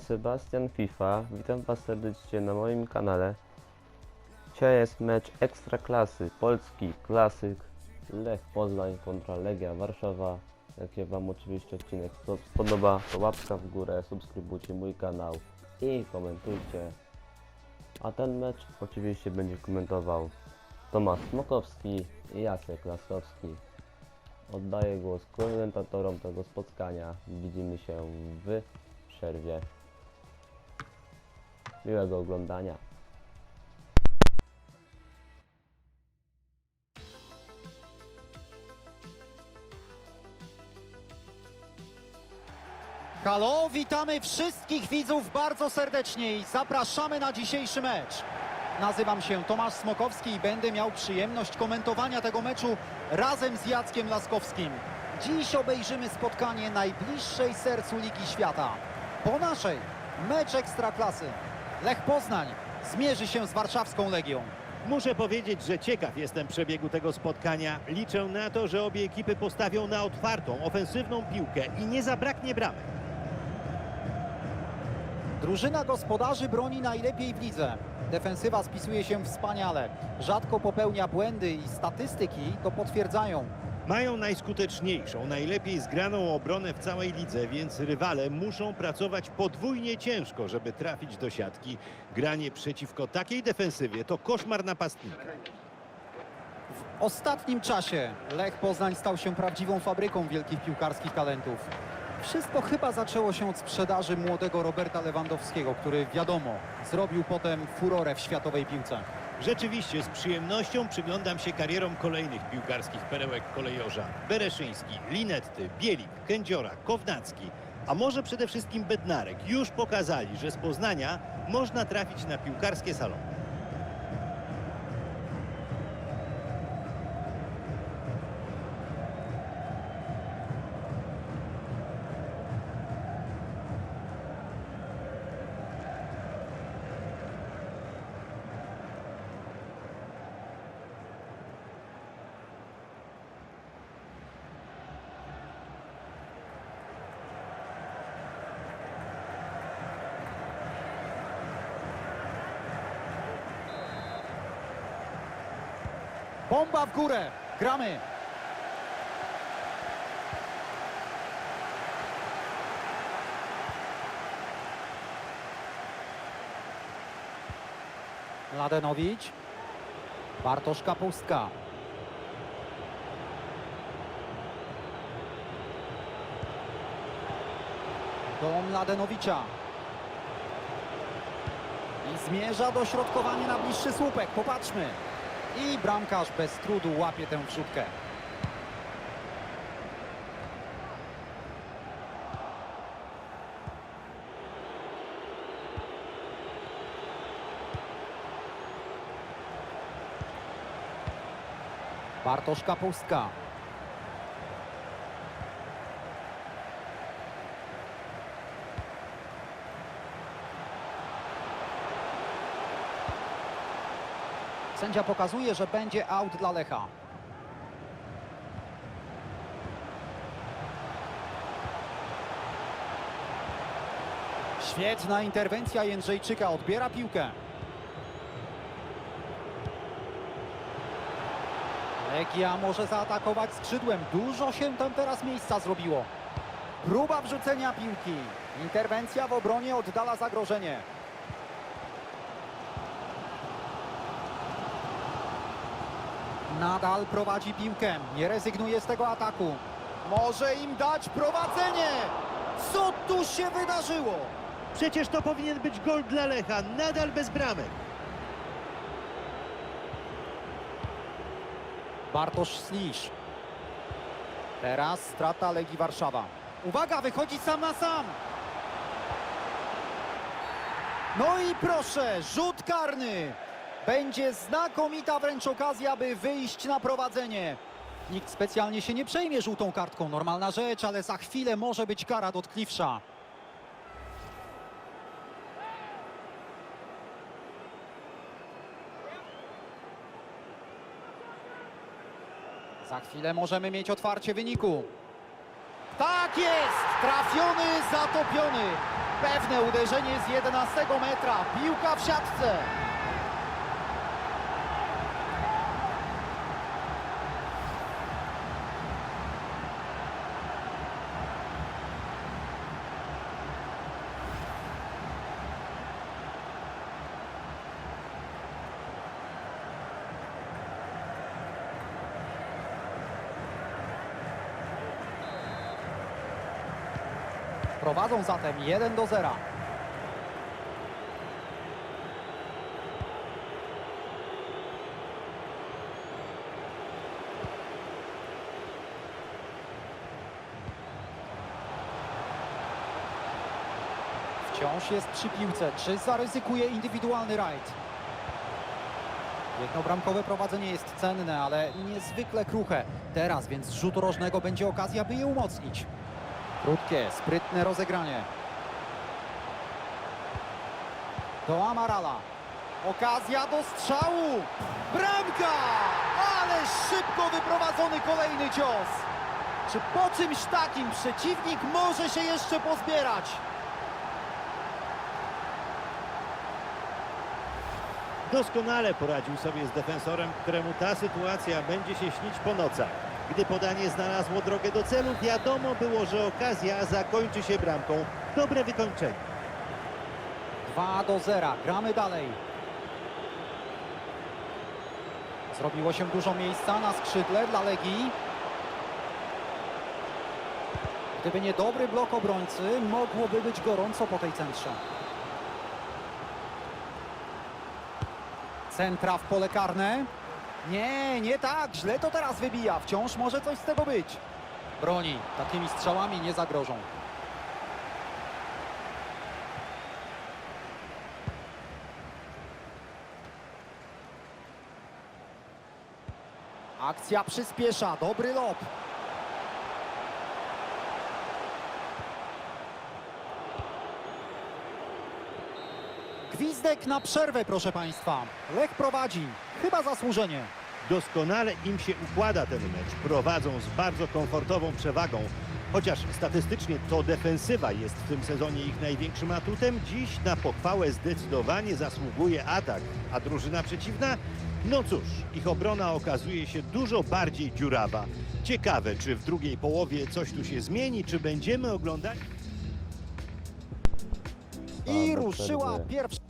Sebastian FIFA, witam Was serdecznie na moim kanale. Dzisiaj jest mecz Ekstraklasy, polski klasyk Lech Poznań kontra Legia Warszawa. Jak się Wam oczywiście odcinek spo- spodoba, to łapka w górę, subskrybujcie mój kanał i komentujcie. A ten mecz oczywiście będzie komentował Tomasz Smokowski i Jacek Laskowski. Oddaję głos komentatorom tego spotkania. Widzimy się w przerwie. Miłego oglądania. Halo, witamy wszystkich widzów bardzo serdecznie i zapraszamy na dzisiejszy mecz. Nazywam się Tomasz Smokowski i będę miał przyjemność komentowania tego meczu razem z Jackiem Laskowskim. Dziś obejrzymy spotkanie najbliższej sercu Ligi Świata. Po naszej mecz Ekstraklasy. Lech Poznań zmierzy się z warszawską Legią. Muszę powiedzieć, że ciekaw jestem przebiegu tego spotkania. Liczę na to, że obie ekipy postawią na otwartą, ofensywną piłkę i nie zabraknie bramek. Drużyna gospodarzy broni najlepiej w lidze. Defensywa spisuje się wspaniale. Rzadko popełnia błędy i statystyki to potwierdzają. Mają najskuteczniejszą, najlepiej zgraną obronę w całej lidze, więc rywale muszą pracować podwójnie ciężko, żeby trafić do siatki. Granie przeciwko takiej defensywie to koszmar napastnika. W ostatnim czasie Lech Poznań stał się prawdziwą fabryką wielkich piłkarskich talentów. Wszystko chyba zaczęło się od sprzedaży młodego Roberta Lewandowskiego, który wiadomo, zrobił potem furorę w światowej piłce. Rzeczywiście z przyjemnością przyglądam się karierom kolejnych piłkarskich perełek kolejorza. Bereszyński, Linetty, Bielik, Kędziora, Kownacki, a może przede wszystkim Bednarek już pokazali, że z Poznania można trafić na piłkarskie salony. Bomba w górę! Gramy! Ladenowicz. Bartosz Kapustka. Do Mladenowicza. I zmierza do środkowania na bliższy słupek. Popatrzmy. I bramkarz bez trudu łapie tę wrzutkę. Bartosz Kapustka. Sędzia pokazuje, że będzie aut dla Lecha. Świetna interwencja Jędrzejczyka, odbiera piłkę. Legia może zaatakować skrzydłem. Dużo się tam teraz miejsca zrobiło. Próba wrzucenia piłki. Interwencja w obronie oddala zagrożenie. Nadal prowadzi piłkę. Nie rezygnuje z tego ataku. Może im dać prowadzenie. Co tu się wydarzyło? Przecież to powinien być gol dla Lecha, nadal bez bramek. Bartosz Slisz. Teraz strata Legii Warszawa. Uwaga, wychodzi sam na sam. No i proszę, rzut karny. Będzie znakomita wręcz okazja, by wyjść na prowadzenie. Nikt specjalnie się nie przejmie żółtą kartką, normalna rzecz, ale za chwilę może być kara dotkliwsza. Za chwilę możemy mieć otwarcie wyniku. Tak jest! Trafiony, zatopiony. Pewne uderzenie z 11 metra. Piłka w siatce. Prowadzą zatem 1 do 0. Wciąż jest przy piłce. Czy zaryzykuje indywidualny rajd? Jednobramkowe prowadzenie jest cenne, ale niezwykle kruche. Teraz więc z rzutu rożnego będzie okazja, by je umocnić. Krótkie, sprytne rozegranie. Do Amarala. Okazja do strzału. Bramka! Ale szybko wyprowadzony kolejny cios. Czy po czymś takim przeciwnik może się jeszcze pozbierać? Doskonale poradził sobie z defensorem, któremu ta sytuacja będzie się śnić po nocach. Gdy podanie znalazło drogę do celu, wiadomo było, że okazja zakończy się bramką. Dobre wykończenie. 2 do 0. Gramy dalej. Zrobiło się dużo miejsca na skrzydle dla Legii. Gdyby nie dobry blok obrońcy, mogłoby być gorąco po tej centrze. Centra w pole karne. Nie, nie tak. Źle to teraz wybija. Wciąż może coś z tego być. Broni. Takimi strzałami nie zagrożą. Akcja przyspiesza, dobry lob. Gwizdek na przerwę, proszę Państwa. Lech prowadzi, chyba zasłużenie. Doskonale im się układa ten mecz. Prowadzą z bardzo komfortową przewagą. Chociaż statystycznie to defensywa jest w tym sezonie ich największym atutem, dziś na pochwałę zdecydowanie zasługuje atak. A drużyna przeciwna? No cóż, ich obrona okazuje się dużo bardziej dziurawa. Ciekawe, czy w drugiej połowie coś tu się zmieni, czy będziemy oglądać... I ruszyła pierwsza.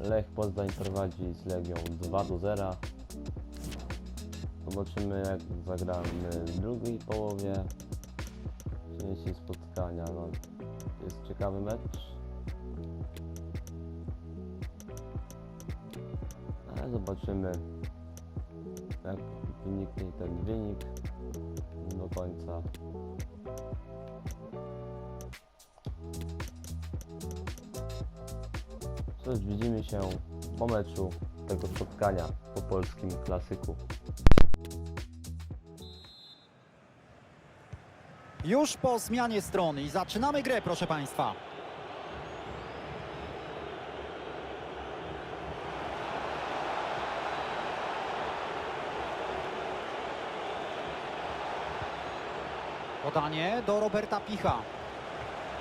Lech Poznań prowadzi z Legią 2 do 0. Zobaczymy jak zagramy w drugiej połowie części spotkania. No, jest ciekawy mecz. Ale zobaczymy jak wyniknie ten wynik do końca. Cóż, widzimy się po meczu tego spotkania po polskim klasyku. Już po zmianie strony i zaczynamy grę, proszę Państwa. Podanie do Roberta Picha.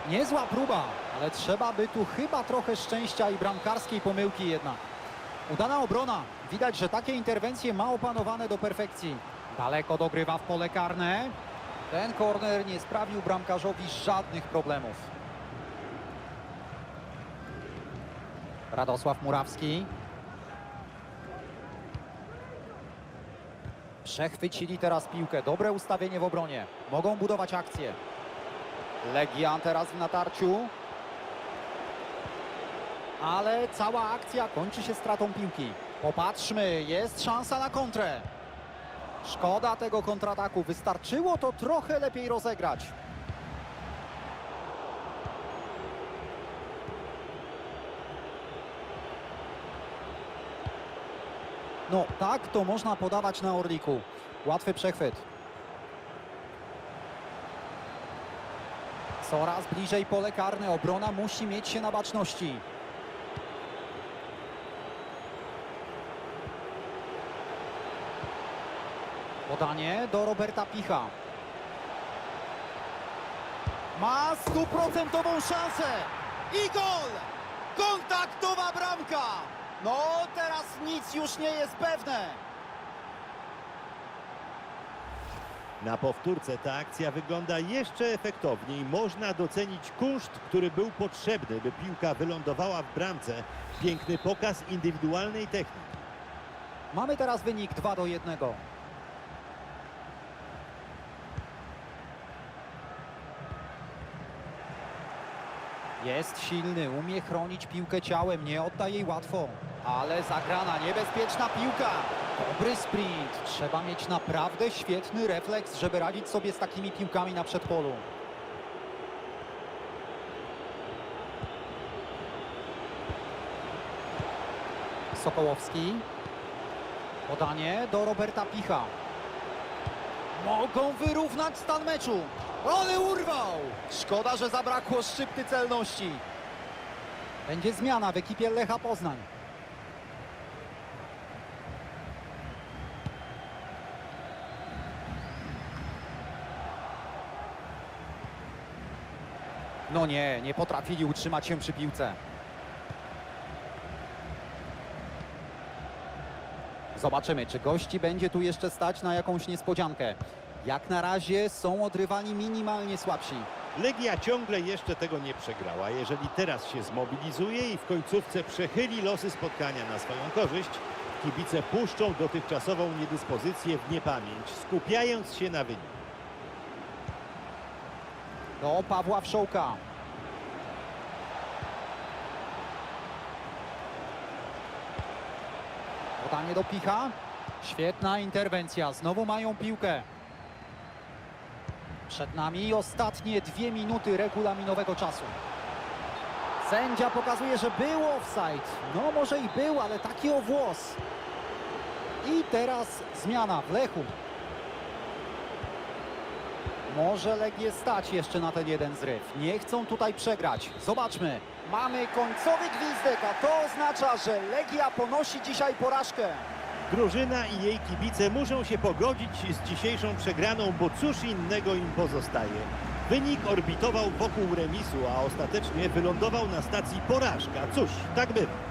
Niezła próba, ale trzeba by tu chyba trochę szczęścia i bramkarskiej pomyłki jednak. Udana obrona. Widać, że takie interwencje ma opanowane do perfekcji. Daleko dogrywa w pole karne. Ten korner nie sprawił bramkarzowi żadnych problemów. Radosław Murawski. Przechwycili teraz piłkę. Dobre ustawienie w obronie. Mogą budować akcję. Legia teraz w natarciu. Ale cała akcja kończy się stratą piłki. Popatrzmy, jest szansa na kontrę. Szkoda tego kontrataku. Wystarczyło to trochę lepiej rozegrać. No, tak to można podawać na Orliku. Łatwy przechwyt. Coraz bliżej pole karne. Obrona musi mieć się na baczności. Podanie do Roberta Picha. Ma stuprocentową szansę. I gol! Kontaktowa bramka! No, teraz nic już nie jest pewne. Na powtórce ta akcja wygląda jeszcze efektowniej. Można docenić kunszt, który był potrzebny, by piłka wylądowała w bramce. Piękny pokaz indywidualnej techniki. Mamy teraz wynik 2 do 1. Jest silny, umie chronić piłkę ciałem, nie odda jej łatwo. Ale zagrana, niebezpieczna piłka. Dobry sprint. Trzeba mieć naprawdę świetny refleks, żeby radzić sobie z takimi piłkami na przedpolu. Sokołowski. Podanie do Roberta Picha. Mogą wyrównać stan meczu. Ale urwał! Szkoda, że zabrakło szczypty celności. Będzie zmiana w ekipie Lecha Poznań. No nie, nie potrafili utrzymać się przy piłce. Zobaczymy, czy gości będzie tu jeszcze stać na jakąś niespodziankę. Jak na razie są odrywani minimalnie słabsi. Legia ciągle jeszcze tego nie przegrała. Jeżeli teraz się zmobilizuje i w końcówce przechyli losy spotkania na swoją korzyść, kibice puszczą dotychczasową niedyspozycję w niepamięć, skupiając się na wyniku. Do Pawła Wszołka. Podanie do Picha. Świetna interwencja. Znowu mają piłkę. Przed nami ostatnie dwie minuty regulaminowego czasu. Sędzia pokazuje, że był offside. No może i był, ale taki o włos. I teraz zmiana w Lechu. Może Legię stać jeszcze na ten jeden zryw. Nie chcą tutaj przegrać. Zobaczmy. Mamy końcowy gwizdek, a to oznacza, że Legia ponosi dzisiaj porażkę. Drużyna i jej kibice muszą się pogodzić z dzisiejszą przegraną, bo cóż innego im pozostaje. Wynik orbitował wokół remisu, a ostatecznie wylądował na stacji porażka. Cóż, tak bywa.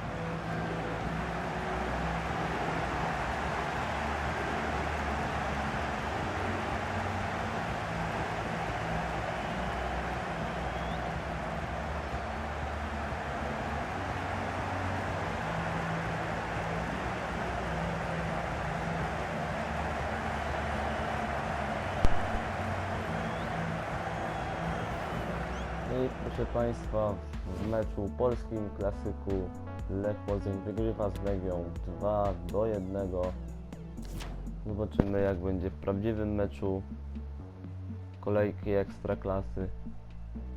I proszę Państwa, w meczu polskim klasyku Lech Poznań wygrywa z Legią 2 do 1. Zobaczymy jak będzie w prawdziwym meczu kolejki Ekstraklasy.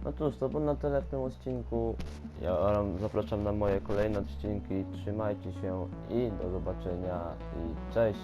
No cóż, to było na tyle w tym odcinku. Ja zapraszam na moje kolejne odcinki. Trzymajcie się i do zobaczenia i cześć!